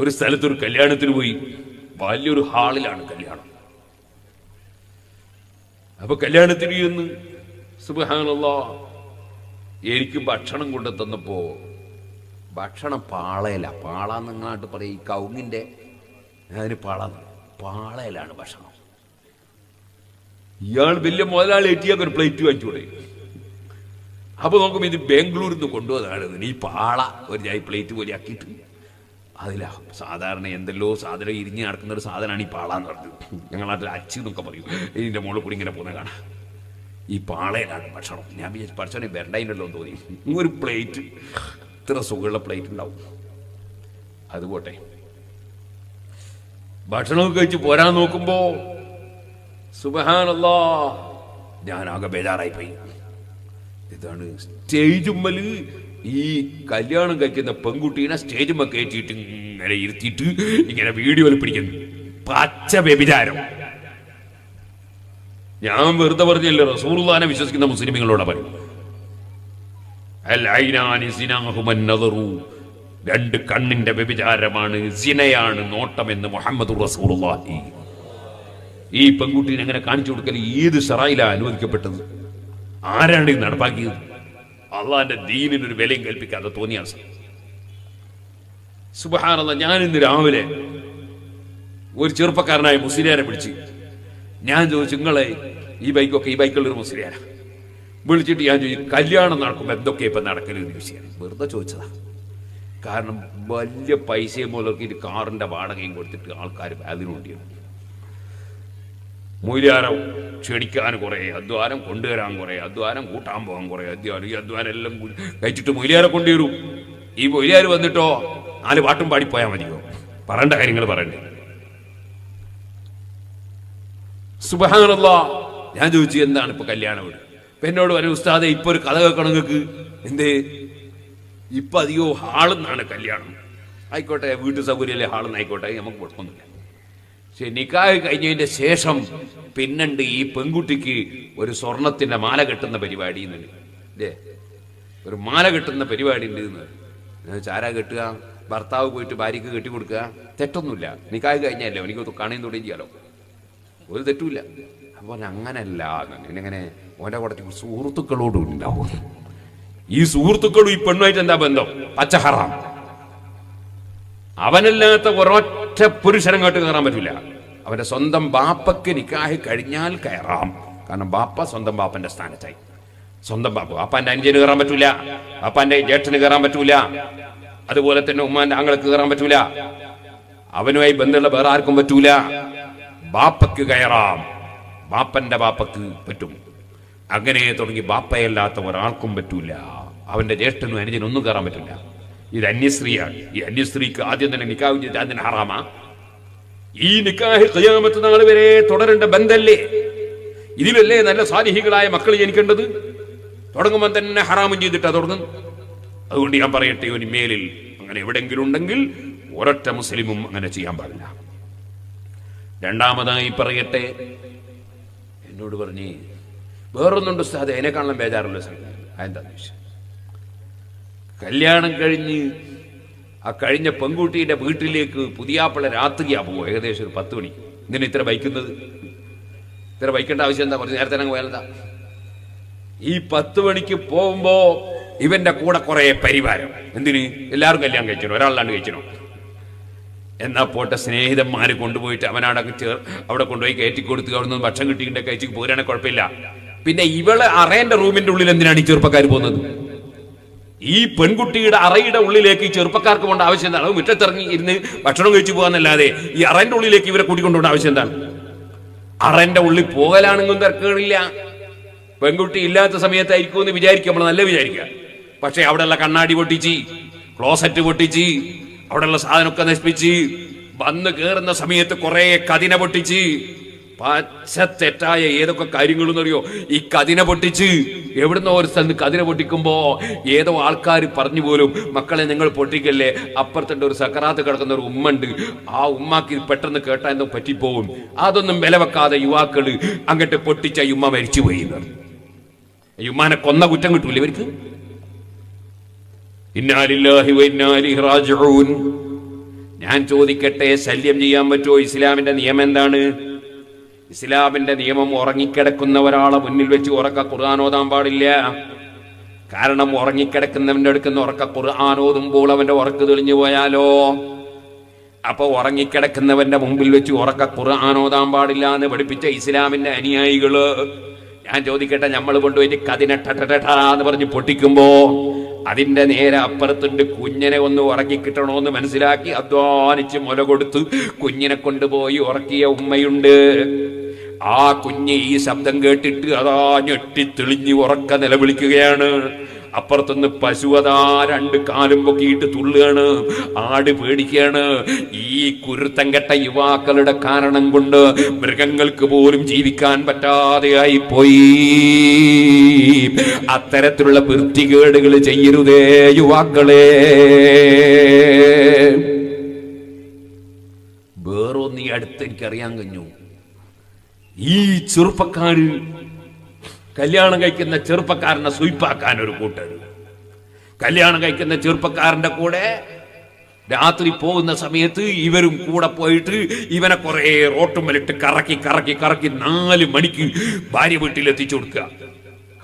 ഒരു സ്ഥലത്ത് ഒരു കല്യാണത്തിന് പോയി. വലിയൊരു ഹാളിലാണ് കല്യാണം. അപ്പൊ കല്യാണത്തിന് എന്ന് സുബാനുള്ള എനിക്ക് ഭക്ഷണം കൊണ്ടു തന്നപ്പോ ഭക്ഷണം പാളയല. പാള നിങ്ങളായിട്ട് പറയും ഈ കൗങ്ങിന്റെ അതിന് പാള പാളയിലാണ് ഭക്ഷണം. ഇയാൾ വലിയ മുതലാളി എത്തിയാൽ ഒരു പ്ലേറ്റ് വാങ്ങിച്ചൂടെ അപ്പൊ നോക്കുമ്പോ ഇത് ബാംഗ്ലൂരിൽ നിന്ന് കൊണ്ടുവന്നതാണ് ഈ പാള ഒരു പ്ലേറ്റ് പോലെ ആക്കിയിട്ട് അതിലാ. സാധാരണ എന്തെല്ലോ സാധനം ഇരിഞ്ഞ് നടക്കുന്ന ഒരു സാധനമാണ് ഈ പാള എന്ന് പറഞ്ഞത്. ഞങ്ങളാട്ടിൽ അച്ചു എന്നൊക്കെ പറയും. ഇതിന്റെ മുകളിൽ കൂടി ഇങ്ങനെ പോകുന്ന കാണാം. ഈ പാളയിലാണ് ഭക്ഷണം. ഞാൻ വിചാരിച്ചു ഭക്ഷണം വരണ്ടതിനല്ലോ തോന്നി. ഒരു പ്ലേറ്റ്. ഇത്ര സുഖമുള്ള പ്ലേറ്റ് ഉണ്ടാവും. അത് പോട്ടെ. ഭക്ഷണമൊക്കെ കഴിച്ച് പോരാൻ നോക്കുമ്പോ സുബഹാനല്ലോ ഞാനാകെ ബേജാറായി പോയി ഇതാണ് സ്റ്റേജുമ്മൽ ഈ കല്യാണം കഴിക്കുന്ന പെൺകുട്ടീനെ സ്റ്റേജുമ്മ കയറ്റിയിട്ട് ഇങ്ങനെ ഇരുത്തിയിട്ട് ഇങ്ങനെ വീഡിയോയിൽ പിടിക്കുന്നു. പച്ച വ്യഭിചാരം. ഞാൻ വെറുതെ പറഞ്ഞല്ലോ റസൂർദാനെ വിശ്വസിക്കുന്ന മുസ്ലിമുകളോട് നദറു. രണ്ട് കണ്ണിന്റെ വ്യഭിചാരമാണ് സിനയാണ് നോട്ടമെന്ന് മുഹമ്മദ് ഈ പെൺകുട്ടീനെ എങ്ങനെ കാണിച്ചു കൊടുക്കൽ ഏത് ഷറായിലാണ് അനുവദിക്കപ്പെട്ടത്? ആരാണ് ഇത് നടപ്പാക്കിയത്? അള്ളാന്റെ ദീനിനൊരു വിലയും കൽപ്പിക്കാതെ തോന്നിയ സുബഹാനല്ല ഞാൻ ഇന്ന് രാവിലെ ഒരു ചെറുപ്പക്കാരനായ മുസ്ലിയാരെ വിളിച്ച് ഞാൻ ചോദിച്ചു നിങ്ങളെ ഈ ബൈക്കൊക്കെ ഈ ബൈക്കുള്ള ഒരു മുസ്ലിയാരാ? വിളിച്ചിട്ട് ഞാൻ ചോദിച്ചു കല്യാണം നടക്കുമ്പോൾ എന്തൊക്കെ ഇപ്പൊ നടക്കലെന്ന് ചോദിച്ചാൽ വെറുതെ ചോദിച്ചതാ. കാരണം വലിയ പൈസയും മുതലൊക്കെ കാറിന്റെ വാടകയും കൊടുത്തിട്ട് ആൾക്കാർ അതിനുണ്ടിയാണ് മൂല്യാരം ക്ഷണിക്കാൻ കുറേ അധ്വാനം കൊണ്ടുവരാൻ കുറേ അധ്വാനം കൂട്ടാൻ പോകാൻ കുറേ അധ്വാനം ഈ അധ്വാനം എല്ലാം കഴിച്ചിട്ട് മൊയിലാരെ കൊണ്ടുവരൂ. ഈ മൊയിലാർ വന്നിട്ടോ നാല് പാട്ടും പാടിപ്പോയാൽ മതിയോ? പറയേണ്ട കാര്യങ്ങൾ പറയണ്ടേ. സുബാനുള്ള ഞാൻ ചോദിച്ചു എന്താണ് ഇപ്പൊ കല്യാണം വീട് ഇപ്പൊ എന്നോട് വരും ഉസ്താദെ ഇപ്പൊ ഒരു കഥ കേൾക്കണം നിങ്ങൾക്ക് എന്തേ? ഇപ്പൊ അധികവും ഹാളെന്നാണ് കല്യാണം. ആയിക്കോട്ടെ വീട്ടു സൗകര്യമല്ലേ ഹാളെന്നായിക്കോട്ടെ നമുക്ക് കുഴപ്പമൊന്നുമില്ല. നിക്കാഹ് കഴിഞ്ഞതിന്റെ ശേഷം പിന്നുണ്ട് ഈ പെൺകുട്ടിക്ക് ഒരു സ്വർണത്തിന്റെ മാല കെട്ടുന്ന പരിപാടി ഇല്ലേ ഒരു മാല കെട്ടുന്ന പരിപാടി ഉണ്ട് എന്ന് ചാരാ കെട്ടുക? ഭർത്താവ് പോയിട്ട് ഭാര്യക്ക് കെട്ടി കൊടുക്കുക? തെറ്റൊന്നുമില്ല. നിക്കാഹ് കഴിഞ്ഞല്ലോ? എനിക്ക് കാണുകയും തുടങ്ങി ചെയ്യാലോ. ഒരു തെറ്റുമില്ല. അപ്പോൾ അങ്ങനല്ല. എന്നെങ്ങനെ ഓന്റെ കൂടെ സുഹൃത്തുക്കളോടും ഉണ്ടാവും. ഈ സുഹൃത്തുക്കളും ഈ പെണ്ണുമായിട്ട് എന്താ ബന്ധം? പച്ചഹറാം. അവനല്ലാത്ത ഒരൊറ്റ പുരുഷനങ്ങോട്ട് കയറാൻ പറ്റില്ല അവന്റെ സ്വന്തം ബാപ്പക്ക് നിക്കാഹ് കഴിഞ്ഞാൽ കയറാം. കാരണം ബാപ്പ സ്വന്തം ബാപ്പന്റെ സ്ഥാനത്തായി. സ്വന്തം ബാപ്പ ബാപ്പാന്റെ അഞ്ചിന് കയറാൻ പറ്റൂല. ബാപ്പാന്റെ ജ്യേഷ്ഠന് കയറാൻ പറ്റൂല. അതുപോലെ തന്നെ ഉമ്മാന്റെ ആങ്ങൾക്ക് കയറാൻ പറ്റൂല. അവനുമായി ബന്ധമുള്ള വേറെ ആർക്കും പറ്റൂല. ബാപ്പക്ക് കയറാം. ബാപ്പന്റെ ബാപ്പക്ക് പറ്റും. അങ്ങനെ തുടങ്ങി ബാപ്പയല്ലാത്ത ഒരാൾക്കും പറ്റൂല. അവന്റെ ജ്യേഷ്ഠനും അനുജനും ഒന്നും കയറാൻ പറ്റില്ല ഇത് അന്യസ്ത്രീയാണ്. ഈ അന്യസ്ത്രീക്ക് ആദ്യം തന്നെ നിക്കാഹ് ചെയ്ത് അതിന് ഹറാമാ. ഈ നിക്കാഹ് ഖിയാമത്ത് നാൾ വരെ തുടരേണ്ട ബന്ധല്ലേ? ഇതിലല്ലേ നല്ല സാലിഹികളായ മക്കൾ ജനിക്കേണ്ടത്? തുടങ്ങുമ്പോൾ തന്നെ ഹറാമും ചെയ്തിട്ടാ തുടങ്ങും അതുകൊണ്ട് ഞാൻ പറയട്ടെ ഒരു മേലിൽ അങ്ങനെ എവിടെങ്കിലും ഉണ്ടെങ്കിൽ ഒരൊറ്റ മുസ്ലിമും അങ്ങനെ ചെയ്യാൻ പാടില്ല. രണ്ടാമതായി പറയട്ടെ എന്നോട് പറഞ്ഞേ വേറൊന്നുണ്ട് ഉസ്താദ് എന്നെ കാണാൻ ബേജാറുള്ള സംഗതി അതെന്താന്ന് ചോദിച്ചു? കല്യാണം കഴിഞ്ഞ് ആ കഴിഞ്ഞ പെൺകുട്ടിയുടെ വീട്ടിലേക്ക് പുതിയാപ്പിള രാത്രിയാ പോകും ഏകദേശം ഒരു പത്ത് മണി ഇങ്ങനെ ഇത്ര ബൈക്കുന്നത് ഇത്ര ബൈക്കേണ്ട ആവശ്യം എന്താ? കുറച്ച് നേരത്തെ അങ്ങ് പോയാലെന്താ? ഈ പത്ത് മണിക്ക് പോകുമ്പോ ഇവന്റെ കൂടെ കുറെ പരിവാരം. എന്തിന്? എല്ലാവരും കല്യാണം കഴിച്ചോ ഒരാളാണ്ട് കഴിച്ചോ എന്നാ പോട്ടെ സ്നേഹിതന്മാര് കൊണ്ടുപോയിട്ട് അവനവിടെ ചേർ അവിടെ കൊണ്ടുപോയി കയറ്റി കൊടുത്തു അവിടെ നിന്ന് ഭക്ഷണം കിട്ടിയിട്ട് കഴിച്ച് പോരാണെങ്കിൽ കുഴപ്പമില്ല. പിന്നെ ഇവൾ അറേന്റെ റൂമിന്റെ ഉള്ളിൽ എന്തിനാണ് ഈ ചെറുപ്പക്കാർ പോകുന്നത്? ഈ പെൺകുട്ടിയുടെ അറയുടെ ഉള്ളിലേക്ക് ഈ ചെറുപ്പക്കാർക്ക് പോകേണ്ട ആവശ്യം എന്താണ്? മുറ്റത്തിറങ്ങി ഇരുന്ന് ഭക്ഷണം കഴിച്ചു പോകാന്നല്ലാതെ ഈ അറേന്റെ ഉള്ളിലേക്ക് ഇവരെ കൂട്ടിക്കൊണ്ടുപോകേണ്ട ആവശ്യം എന്താണ്? അറേന്റെ ഉള്ളിൽ പോകലാണെങ്കിലും തിരക്കുകളില്ല പെൺകുട്ടി ഇല്ലാത്ത സമയത്തായിരിക്കും എന്ന് വിചാരിക്കുക നമ്മൾ നല്ല വിചാരിക്കുക. പക്ഷെ അവിടെയുള്ള കണ്ണാടി പൊട്ടിച്ച് ക്ലോസറ്റ് പൊട്ടിച്ച് അവിടെയുള്ള സാധനമൊക്കെ നശിപ്പിച്ച് വന്ന് കയറുന്ന സമയത്ത് കുറെ കതിന പൊട്ടിച്ച് പച്ച തെറ്റായ ഏതൊക്കെ കാര്യങ്ങളെന്നറിയോ? ഈ കതിന പൊട്ടിച്ച്. എവിടുന്നോ ഒരു സ്ഥലത്ത് കതിന പൊട്ടിക്കുമ്പോ ഏതോ ആൾക്കാർ പറഞ്ഞു പോലും മക്കളെ നിങ്ങൾ പൊട്ടിക്കല്ലേ? അപ്പുറത്തുണ്ട് ഒരു സക്കറാത്ത് കിടക്കുന്ന ഒരു ഉമ്മ ഉണ്ട് ആ ഉമ്മാക്ക് പെട്ടെന്ന് കേട്ടാ എന്തോ പറ്റിപ്പോവും. അതൊന്നും വില വെക്കാതെ യുവാക്കൾ അങ്ങോട്ട് പൊട്ടിച്ച ഉമ്മ മരിച്ചു പോയി ഉമ്മാനെ കൊന്ന കുറ്റം കിട്ടൂല ഇവർക്ക്? റാജിഊൻ. ഞാൻ ചോദിക്കട്ടെ ശല്യം ചെയ്യാൻ പറ്റുമോ ഇസ്ലാമിന്റെ നിയമം എന്താണ്? ഇസ്ലാമിന്റെ നിയമം ഉറങ്ങിക്കിടക്കുന്ന ഒരാളെ മുന്നിൽ വെച്ച് ഉറക്ക ഖുർആൻ ഓതാൻ പാടില്ല. കാരണം ഉറങ്ങിക്കിടക്കുന്നവന്റെ അടുക്കുന്ന ഉറക്ക ഖുർആൻ ഓതുമ്പോൾ അവന്റെ ഉറക്ക് തെളിഞ്ഞു പോയാലോ? അപ്പൊ ഉറങ്ങിക്കിടക്കുന്നവന്റെ മുമ്പിൽ വെച്ച് ഉറക്ക ഖുർആൻ ഓതാൻ പാടില്ല എന്ന് പഠിപ്പിച്ച ഇസ്ലാമിന്റെ അനുയായികൾ. ഞാൻ ചോദിക്കട്ടെ നമ്മൾ കൊണ്ടുപോയിട്ട് കതിനെ ടട്ട എന്ന് പറഞ്ഞ് പൊട്ടിക്കുമ്പോ അതിന്റെ നേരെ അപ്പുറത്തുണ്ട് കുഞ്ഞിനെ ഒന്ന് ഉറക്കി കിട്ടണോന്ന് മനസ്സിലാക്കി അധ്വാനിച്ച് മുല കൊടുത്ത് കുഞ്ഞിനെ കൊണ്ടുപോയി ഉറക്കിയ ഉമ്മയുണ്ട്. ആ കുഞ്ഞ് ഈ ശബ്ദം കേട്ടിട്ട് അതാ ഞെട്ടി തെളിഞ്ഞ് ഉറക്ക നിലവിളിക്കുകയാണ്. അപ്പുറത്തുനിന്ന് പശു അതാ രണ്ട് കാലും പൊക്കിയിട്ട് തുള്ളുകയാണ് ആട് പേടിക്കുകയാണ്. ഈ കുരുത്തം കെട്ട യുവാക്കളുടെ കാരണം കൊണ്ട് മൃഗങ്ങൾക്ക് പോലും ജീവിക്കാൻ പറ്റാതെയായി പോയി അത്തരത്തിലുള്ള വൃത്തികേടുകൾ ചെയ്യരുതേ യുവാക്കളെ. വേറൊന്ന് ഈ അടുത്ത് എനിക്കറിയാൻ കഴിഞ്ഞു. ഈ ചെറുപ്പക്കാര് കല്യാണം കഴിക്കുന്ന ചെറുപ്പക്കാരനെ സുയിപ്പാക്കാൻ ഒരു കൂട്ടർ കല്യാണം കഴിക്കുന്ന ചെറുപ്പക്കാരന്റെ കൂടെ രാത്രി പോകുന്ന സമയത്ത് ഇവരും കൂടെ പോയിട്ട് ഇവനെ കുറെ റോട്ടുമ്മലിട്ട് കറക്കി കറക്കി കറക്കി നാല് മണിക്ക് ഭാര്യ വീട്ടിൽ എത്തിച്ചു കൊടുക്കുക.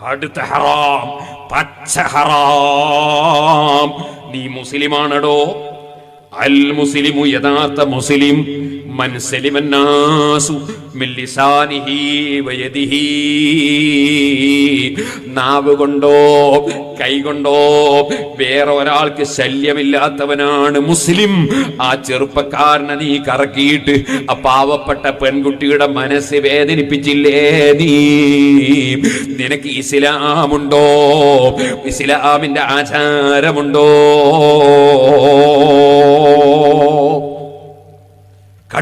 അടുത്ത ഹറാം പച്ച ഹറാം. നീ മുസ്ലിമാണടോ? അൽ മുസ്ലിമു മുസ്ലിം മൻ സലിമന്നാസു മില്ലിസാനിഹി നാവ് കൊണ്ടോ കൈ കൊണ്ടോ വേറെ ഒരാൾക്ക് ശല്യമില്ലാത്തവനാണ് മുസ്ലിം. ആ ചെറുപ്പക്കാരനെ നീ കറക്കിയിട്ട് ആ പാവപ്പെട്ട പെൺകുട്ടിയുടെ മനസ്സ് വേദനിപ്പിച്ചില്ലേ നീ? നിനക്ക് ഇസ്ലാമുണ്ടോ? ഇസ്ലാമിന്റെ ആചാരമുണ്ടോ?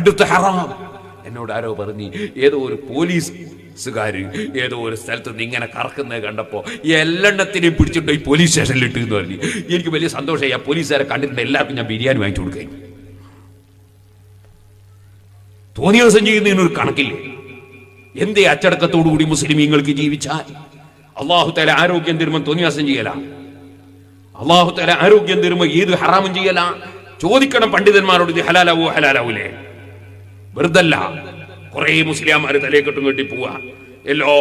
കടുത്ത ഹറാം. എന്നോട് ആരോ പറഞ്ഞു ഏതോ ഒരു പോലീസുകാര് ഏതോ ഒരു സ്ഥലത്ത് നിന്ന് ഇങ്ങനെ കറക്കുന്നത് കണ്ടപ്പോ എല്ലെണ്ണത്തിനെയും പിടിച്ചിട്ട് ഈ പോലീസ് സ്റ്റേഷനിൽ ഇട്ടു എന്ന് പറഞ്ഞു. എനിക്ക് വലിയ സന്തോഷമായി. ആ പോലീസുകാരെ കണ്ടിട്ടുണ്ട് എല്ലാവർക്കും ഞാൻ ബിരിയാണി വാങ്ങിച്ചു കൊടുക്കുകയും തോന്നിയ ദിവസം ചെയ്യുന്നതിനൊരു കണക്കില്ലേ? എന്തേ അച്ചടക്കത്തോടുകൂടി മുസ്ലിമീങ്ങൾക്ക് ജീവിച്ചാൽ? അള്ളാഹു തല ആരോഗ്യം തരുമ്പോൾ തോന്നിയാസം ചെയ്യല അള്ളാഹു തല ആരോഗ്യം തരുമ്പോൾ ഏത് ഹറാമും ചെയ്യല? ചോദിക്കണം പണ്ഡിതന്മാരോട് ഇത് ഹലാലാവോ ഹലാലാവൂലേ? വെറുതല്ല. കുറെ തലേ കെട്ടും കെട്ടി പോവാ. എല്ലാ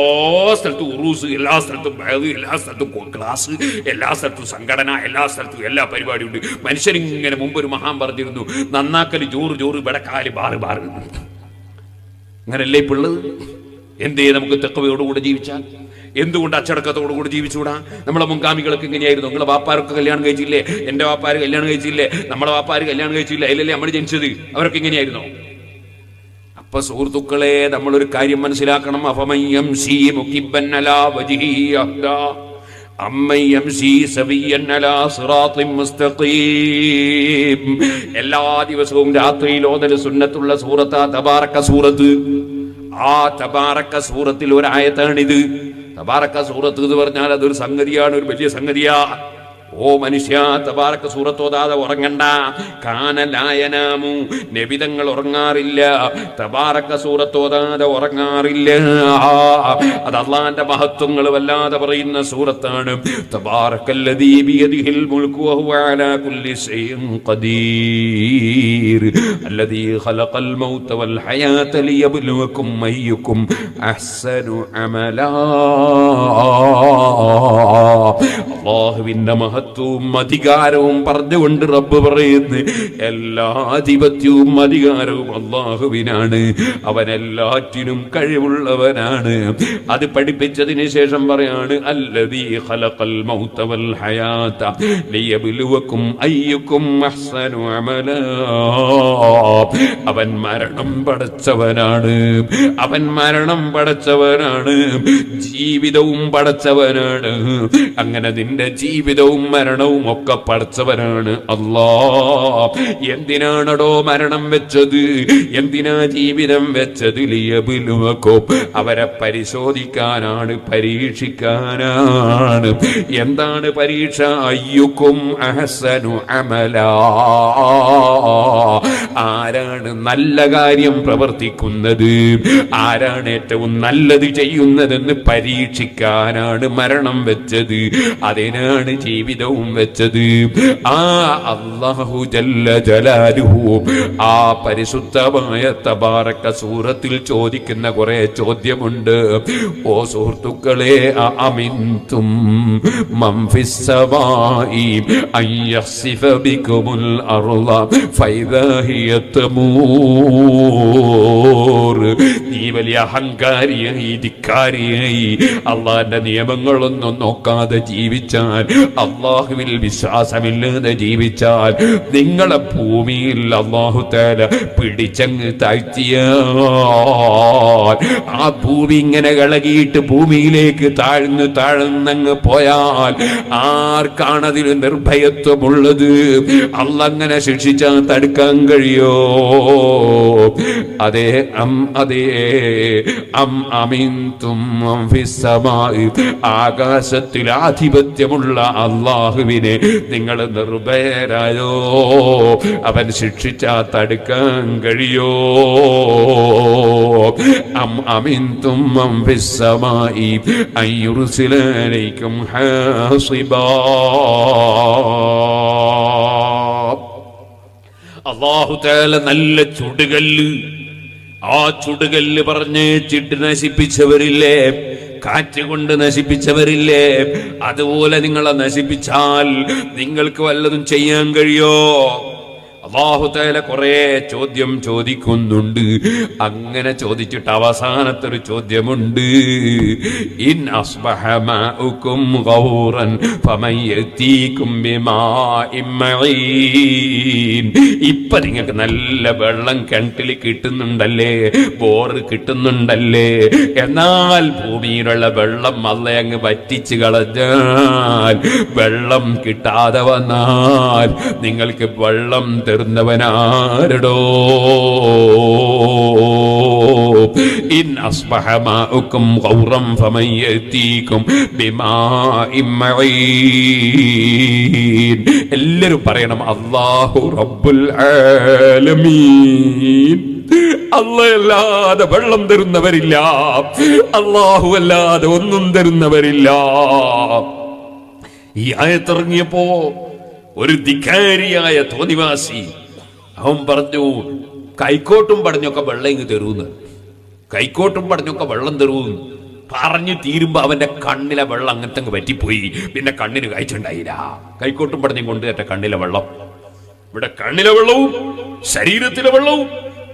സ്ഥലത്തും ഉറൂസ് എല്ലാ സ്ഥലത്തും ബഹദ് എല്ലാ സ്ഥലത്തും ക്ലാസ് എല്ലാ സ്ഥലത്തും സംഘടന എല്ലാ സ്ഥലത്തും എല്ലാ പരിപാടിയും ഉണ്ട് മനുഷ്യരിങ്ങനെ മുമ്പ് ഒരു മഹാൻ പറഞ്ഞിരുന്നു നന്നാക്കൽ ജോറ് ജോറ് വിടക്കാൽ ബാറ് ബാറ് അങ്ങനല്ലേ ഇപ്പൊ ഉള്ളത്? എന്തേ നമുക്ക് തെക്കവയോടുകൂടെ ജീവിച്ചാൽ? എന്തുകൊണ്ട് അച്ചടക്കത്തോടുകൂടി ജീവിച്ചുകൂടാ? നമ്മളെ മുൻഗാമികളൊക്കെ ഇങ്ങനെയായിരുന്നു. നിങ്ങളെ വാപ്പാരൊക്കെ കല്യാണം കഴിച്ചില്ലേ? എന്റെ വാപ്പാർ കല്യാണം കഴിച്ചില്ലേ? നമ്മളെ വാപ്പാർ കല്യാണം കഴിച്ചില്ലേ? അതിലല്ലേ നമ്മൾ ജനിച്ചത്? അവരൊക്കെ ഇങ്ങനെയായിരുന്നോ? അപ്പൊ സുഹൃത്തുക്കളെ നമ്മളൊരു കാര്യം മനസ്സിലാക്കണം. അഫമയ്യം സി എല്ലാ ദിവസവും രാത്രിയിൽ ഓതൽ സുന്നത്തുള്ള സൂറത്ത് ആ തബാറക്ക സൂറത്ത്. ആ തബാറക്ക സൂറത്തിൽ ഒരായത്താണിത്. തബാറക്ക സൂറത്ത് എന്ന് പറഞ്ഞാൽ അതൊരു സംഗതിയാണ് ഒരു വലിയ സംഗതിയാ. ഓ മനുഷ്യ തബാറക്ക് സൂറത്തോതാതെ ഉറങ്ങണ്ട. കാനലായനാമു നബിതങ്ങൾ ഉറങ്ങാറില്ല. തബാറക്ക സൂറത്തോതാതെ ഉറങ്ങാറില്ല. അത് അള്ളാന്റെ മഹത്വങ്ങൾ വല്ലാതെ പറയുന്ന സൂറത്താണ്. അള്ളാഹുവിന്റെ മഹത്വവും അധികാരവും പറഞ്ഞുകൊണ്ട് റബ്ബ് പറയുന്നു. എല്ലാ ആധിപത്യവും അധികാരവും അള്ളാഹുവിനാണ്. അവനെല്ലാറ്റിനും കഴിവുള്ളവനാണ്. അത് പഠിപ്പിച്ചതിന് ശേഷം പറയാണ് അല്ലതീ ഖലഖൽ ഹയാത ലിയബ്ലുവക്കും അവൻ മരണം പടച്ചവനാണ്. അവൻ മരണം പടച്ചവനാണ്. ജീവിതവും പടച്ചവനാണ്. അങ്ങനെ നിന്റെ ജീവിതവും മരണവും ഒക്കെ പഠിച്ചവനാണ് അല്ലാ എന്തിനാണടോ മരണം വെച്ചത്? എന്തിനാ ജീവിതം വെച്ചത്? ലിയബിലുവക്കോ. അവരെ പരിശോധിക്കാനാണ് പരീക്ഷിക്കാനാണ്. എന്താണ് പരീക്ഷ? അയ്യുക്കും അഹസനു അമല. ആരാണ് നല്ല കാര്യം പ്രവർത്തിക്കുന്നത്? ആരാണ് ഏറ്റവും നല്ലത് ചെയ്യുന്നതെന്ന് പരീക്ഷിക്കാനാണ് മരണം വെച്ചത്? അതിനാണ് തന്നെയാണ് ജീവിതവും വെച്ചത്. ആ അള്ളാഹു ജല്ല ജലാലുഹു. ആ പരിശുദ്ധമായ തബാറക്ക സൂറത്തിൽ ചോദിക്കുന്ന കുറെ ചോദ്യമുണ്ട്. ഓ സുഹൃത്തുക്കളെ അമിന്തും നീ വലിയ അഹങ്കാരിയായി ധിക്കാരിയായി. അള്ളാന്റെ നിയമങ്ങളൊന്നും നോക്കാതെ ജീവിച്ചാൽ അള്ളാഹുവിൽ വിശ്വാസമില്ലാതെ ജീവിച്ചാൽ നിങ്ങളെ ഭൂമിയിൽ അള്ളാഹു തേല പിടിച്ചങ്ങ് താഴ്ത്തിയാൽ ആ ഭൂമി ഇങ്ങനെ ഇളകിയിട്ട് ഭൂമിയിലേക്ക് താഴ്ന്നു താഴ്ന്നങ്ങ് പോയാൽ ആർക്കാണതിൽ നിർഭയത്വമുള്ളത്? അള്ളങ്ങനെ ശിക്ഷിച്ചാൽ തടുക്കാൻ കഴിയോ? അതെ അം അതേ അം അമിന്തും ആകാശത്തിൽ ഫിസ്സമായി ആധിപത്യമുള്ള അള്ളാഹുവിനെ നിങ്ങൾ നിർഭയരായോ? അവൻ ശിക്ഷിച്ചാ തടുക്കാൻ കഴിയോ? അം അള്ളാഹു തേല നല്ല ചുടുകല്ല് ആ ചുടുകല്ല് പറഞ്ഞ് ചിട്ട് നശിപ്പിച്ചവരില്ലേ? കാറ്റ് കൊണ്ട് നശിപ്പിച്ചവരില്ലേ? അതുപോലെ നിങ്ങളെ നശിപ്പിച്ചാൽ നിങ്ങൾക്ക് വല്ലതും ചെയ്യാൻ കഴിയോ? അള്ളാഹുതേല കുറെ ചോദ്യം ചോദിക്കുന്നുണ്ട്. അങ്ങനെ ചോദിച്ചിട്ട് അവസാനത്തൊരു ചോദ്യമുണ്ട്. ഇൻ ഇപ്പൊ നിങ്ങൾക്ക് നല്ല വെള്ളം കിണറ്റിൽ കിട്ടുന്നുണ്ടല്ലേ? ബോറ് കിട്ടുന്നുണ്ടല്ലേ? എന്നാൽ ഭൂമിയിലുള്ള വെള്ളം അല്ല അങ്ങ് വറ്റിച്ച് കളഞ്ഞാൽ വെള്ളം കിട്ടാതെ വന്നാൽ നിങ്ങൾക്ക് വെള്ളം തരുന്നവനാരടോ ഇൻ ഗൗറം പറയണം അല്ലാഹു റബ്ബുൽ ആലമീൻ. അല്ലല്ലാതെ വെള്ളം തരുന്നവരില്ല. അള്ളാഹു അല്ലാതെ ഒന്നും തരുന്നവരില്ല. ഈ ആയത്തിറങ്ങിയപ്പോ ഒരു ധിക്കാരിയായ തോന്നിവാസി. അവൻ പറഞ്ഞു കൈക്കോട്ടും പടഞ്ഞൊക്കെ വെള്ളം ഇങ്ങ് തരൂന്ന്. കൈക്കോട്ടും പടഞ്ഞൊക്കെ വെള്ളം തരൂന്ന്. പറഞ്ഞു തീരുമ്പോ അവന്റെ കണ്ണിലെ വെള്ളം അങ്ങനത്തെ അങ്ങ് പറ്റിപ്പോയി പിന്നെ കണ്ണിന് കാഴ്ചണ്ടായില്ല കൈക്കോട്ടും പടഞ്ഞും കൊണ്ടുകറ്റ കണ്ണിലെ വെള്ളം. ഇവിടെ കണ്ണിലെ വെള്ളവും ശരീരത്തിലെ വെള്ളവും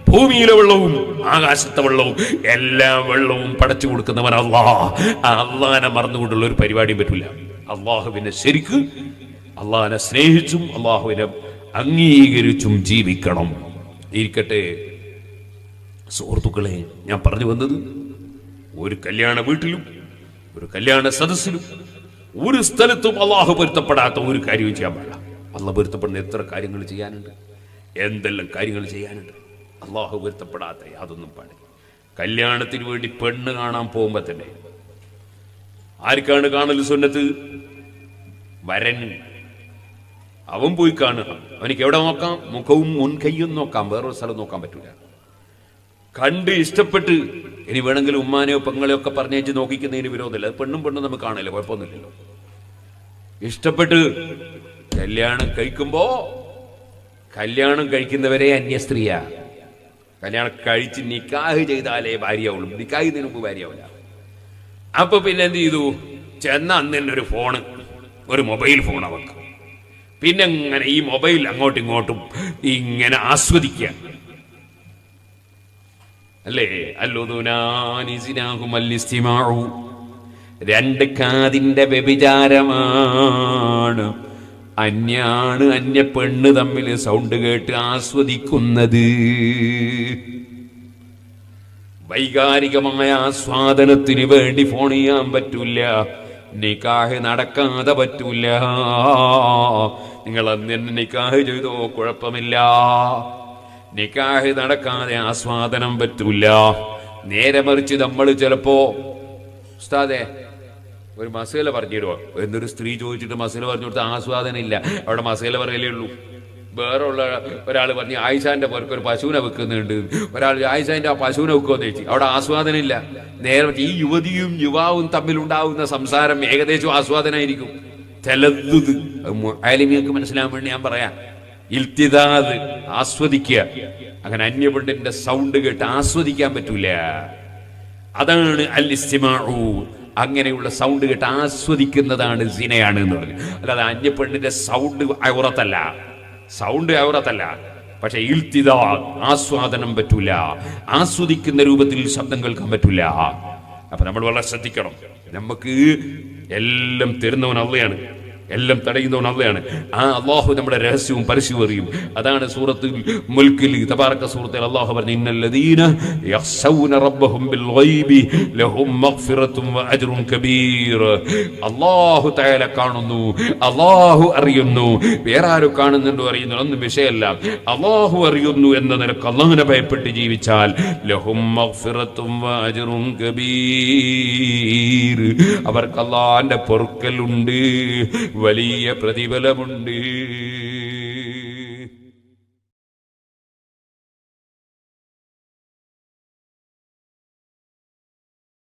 ഭൂമിയിലെ വെള്ളവും ആകാശത്തെ വെള്ളവും എല്ലാ വെള്ളവും പടച്ചു കൊടുക്കുന്നവൻ അള്ളാ. ആ അള്ളാനെ മറന്നുകൊണ്ടുള്ള ഒരു പരിപാടിയും പറ്റില്ല അള്ളാഹുവിനെ ശരിക്ക് അള്ളാഹിനെ സ്നേഹിച്ചും അള്ളാഹുവിനെ അംഗീകരിച്ചും ജീവിക്കണം. ഇരിക്കട്ടെ. സുഹൃത്തുക്കളെ ഞാൻ പറഞ്ഞു വന്നത് ഒരു കല്യാണ വീട്ടിലും ഒരു കല്യാണ സദസ്സിലും ഒരു സ്ഥലത്തും അള്ളാഹു പൊരുത്തപ്പെടാത്ത ഒരു കാര്യവും ചെയ്യാൻ പാടില്ല. അള്ളാഹ് പൊരുത്തപ്പെടുന്ന എത്ര കാര്യങ്ങൾ ചെയ്യാനുണ്ട്? എന്തെല്ലാം കാര്യങ്ങൾ ചെയ്യാനുണ്ട്? അള്ളാഹു പൊരുത്തപ്പെടാത്ത യാതൊന്നും പാടില്ല. കല്യാണത്തിന് വേണ്ടി പെണ്ണ് കാണാൻ പോകുമ്പോ തന്നെ ആർക്കാണ് കാണൽ സുന്നത്ത്? വരന് അവൻ പോയി കാണുക. അവനിക്ക് എവിടെ നോക്കാം? മുഖവും മുൻകൈയും നോക്കാം. വേറൊരു സ്ഥലം നോക്കാൻ പറ്റൂല. കണ്ട് ഇഷ്ടപ്പെട്ട് ഇനി വേണമെങ്കിൽ ഉമ്മാനെയോ പെങ്ങളെയോ ഒക്കെ പറഞ്ഞേച്ച് നോക്കിക്കുന്നതിന് വിരോധമില്ല. അത് പെണ്ണും പെണ്ണും നമുക്ക് കാണില്ല കുഴപ്പമൊന്നുമില്ലല്ലോ. ഇഷ്ടപ്പെട്ട് കല്യാണം കഴിക്കുമ്പോ കല്യാണം കഴിക്കുന്നവരെ അന്യ സ്ത്രീയാ കല്യാണം കഴിച്ച് നിക്കാഹ് ചെയ്താലേ ഭാര്യയാവുള്ളൂ. നിക്കാഹ് ചെയ്യുന്നതിന് മുമ്പ് ഭാര്യയാവില്ല. അപ്പൊ പിന്നെ എന്ത് ചെയ്തു? ചെന്ന അന്ന് ഫോണ്. ഒരു മൊബൈൽ ഫോൺ അവർക്ക് പിന്നെ ഇങ്ങനെ ഈ മൊബൈൽ അങ്ങോട്ടും ഇങ്ങോട്ടും ഇങ്ങനെ ആസ്വദിക്കുക. അല്ലേ? അല്ലുദുനാനിസിനാഹുമല്ലിസ്തിമാഉ. രണ്ട് കാതിന്റെ വ്യഭിചാരമാണ്. അന്യാണ് അന്യ പെണ്ണ് തമ്മിൽ സൗണ്ട് കേട്ട് ആസ്വദിക്കുന്നത്. വൈകാരികമായ ആസ്വാദനത്തിന് വേണ്ടി ഫോൺ ചെയ്യാൻ പറ്റൂല നിക്കാഹ് നടക്കാതെ പറ്റൂല. നിങ്ങൾ അന്ന് തന്നെ നിക്കാഹ് ചെയ്തോ? കുഴപ്പമില്ല. നിക്കാഹ് നടക്കാതെ ആസ്വാദനം പറ്റൂല. നേരെ മറിച്ച് നമ്മൾ ചിലപ്പോ ഉസ്താദെ ഒരു മസേല പറഞ്ഞിടുവാ? എന്നൊരു സ്ത്രീ ചോദിച്ചിട്ട് മസേല പറഞ്ഞു കൊടുത്ത ആസ്വാദനം ഇല്ല. അവിടെ മസേല പറയലേ ഉള്ളൂ. വേറെ ഉള്ള ഒരാൾ പറഞ്ഞു ആയിഷാന്റെ പുറക്ക് ഒരു പശുവിനെ വെക്കുന്നുണ്ട്. ഒരാൾ ആയിഷാന്റെ ആ പശുവിനെ വെക്കുമെന്ന് ചോദിച്ചു. അവിടെ ആസ്വാദനം ഇല്ല നേരെ ഈ യുവതിയും യുവാവും തമ്മിലുണ്ടാവുന്ന സംസാരം ഏകദേശം ആസ്വാദനമായിരിക്കും തെലദ്ദുദ് ആലിമിയൊക്കെ മനസ്സിലാൻ വേണ്ടി ഞാൻ പറയാം. ഇൽത്തിതാത് ആസ്വദിക്കുക. അങ്ങനെ അന്യപണ്ഡിന്റെ സൗണ്ട് കേട്ട് ആസ്വദിക്കാൻ പറ്റൂല. അതാണ് അൽ ഇസ്തിമാഉ അങ്ങനെയുള്ള സൗണ്ട് കേട്ട് ആസ്വദിക്കുന്നതാണ് സിനയാണ് എന്ന് എന്നുള്ളത്. അല്ലാതെ അന്യപ്പെണ്ണിന്റെ സൗണ്ട് ഔറത്തല്ല. സൗണ്ട് ഔറത്തല്ല പക്ഷെ ഇൽത്തിദാ ആസ്വാദനം പറ്റൂല. ആസ്വദിക്കുന്ന രൂപത്തിൽ ശബ്ദം കേൾക്കാൻ പറ്റൂല. അപ്പൊ നമ്മൾ വളരെ ശ്രദ്ധിക്കണം. നമുക്ക് എല്ലാം തരുന്നവൻ അള്ളയാണ്. എല്ലാം തടയുന്നവൻ അള്ളയാണ്. ആ അള്ളാഹു നമ്മുടെ രഹസ്യവും പരസ്യവും അറിയും. അതാണ് സൂറത്തിൽ മുൽക്കിൽ തബാറക്ക സൂറത്തിൽ അള്ളാഹു പറഞ്ഞു റബ്ബഹും ബിൽ ഗൈബി ലഹും കബീർ. അള്ളാഹു തആല കാണുന്നു അള്ളാഹു അറിയുന്നു. വേറെ ആരും കാണുന്നുണ്ടോ അറിയുന്നു ഒന്നും വിഷയമല്ല. അള്ളാഹു അറിയുന്നു എന്ന നിലയ്ക്ക് അള്ളാഹിനെ ഭയപ്പെട്ട് ജീവിച്ചാൽ ലഹും കബീർ. അവർക്ക് അള്ളാഹിന്റെ പൊറുക്കലുണ്ട്. വലിയ പ്രതിഫലമുണ്ട്.